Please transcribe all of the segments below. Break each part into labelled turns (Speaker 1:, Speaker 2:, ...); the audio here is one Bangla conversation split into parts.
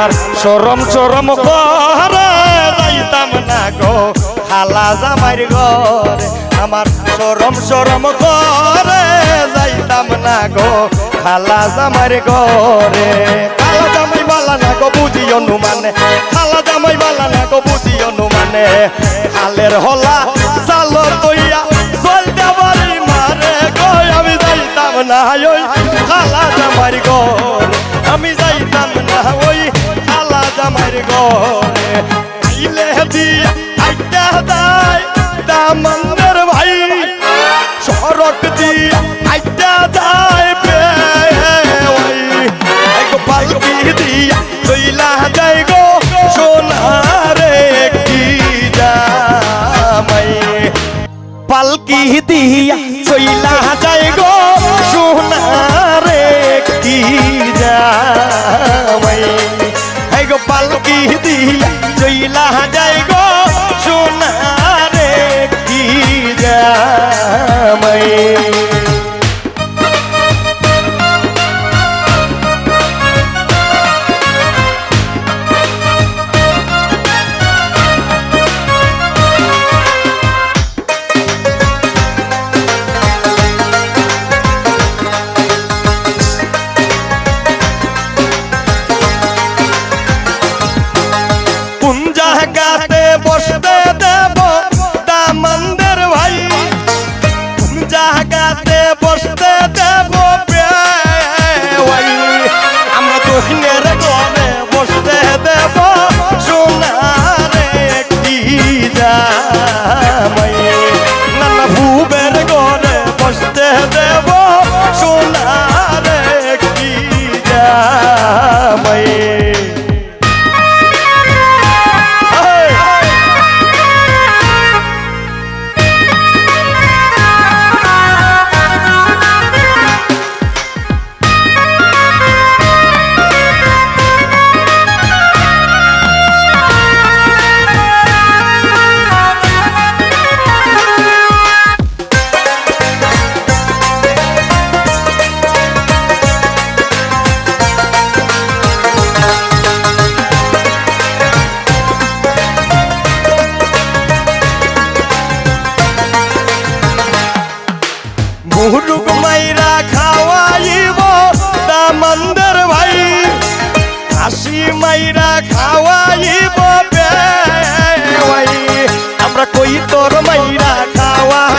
Speaker 1: আমার সরম সরম করে যাইতাম না গো। খালা জামাইর ঘরে আমার সরম সরম করে যাইতাম না গো। খালা জামাইর ঘরে। খালা জামাই বালা না গো, বুঝি অনুমানে। খালা জামাই বালা না গো, বুঝি অনুমানে। হালের হলা জাল তৈয়া জল দেবারি মারে গো। আমি যাইতাম না খালা জামাইর ঘরে। আমি খালা ঘরে আইলে দিয়া আইটা ভাই। সড়ক দিয়া আইটা দাই বে পালকি দিয়া চইলা যাই গো, সোনারে কি জামাই। পালকি দিয়া যাই গো জায়গাতে বসতে দেব মুরুক মাইরা খাওয়াইব দামন্দর ভাই। হাসি মাইরা খাওয়াইব ভাই। আমরা কই তোর মাইরা খাওয়াইব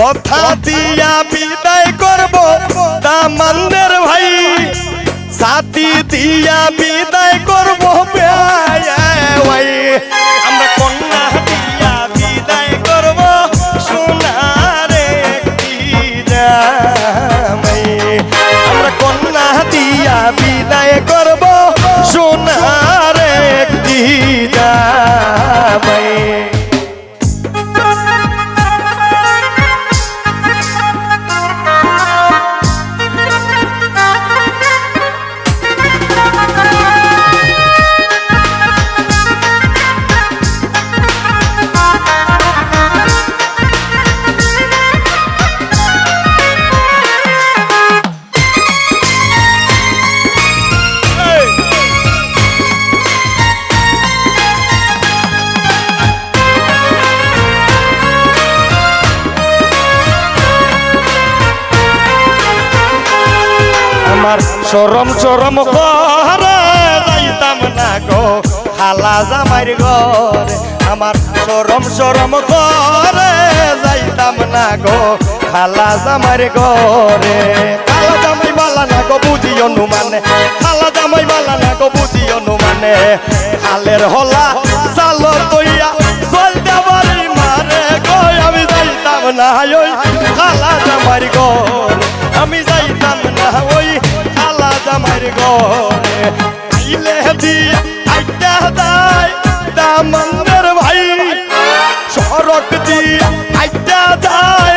Speaker 1: কথা দিয়া বিদায় করব দামন্দের ভাই। সাথী দিয়া বিদায় করব ভাই সরম সরম করে যাইতাম না গো। খালা জামাইর ঘরে আমার সরম সরম করে যাইতাম না গো। খালা জামাইর ঘরে। খালা জামাই বালা না গো, বুঝি অনুমানে। খালা জামাই বালা না গো, বুঝি অনুমানে। হালের হলা চাল তৈয়া চলতে পারি মারে গো। আমি যাইতাম না ওই খালা জামাইর ঘরে। আমি যাইতাম না ওই জামাইর ঘরে আইলে দিয়া আইটা দাই দামন্দর ভাই। সড়ক দিয়া আইটা দাই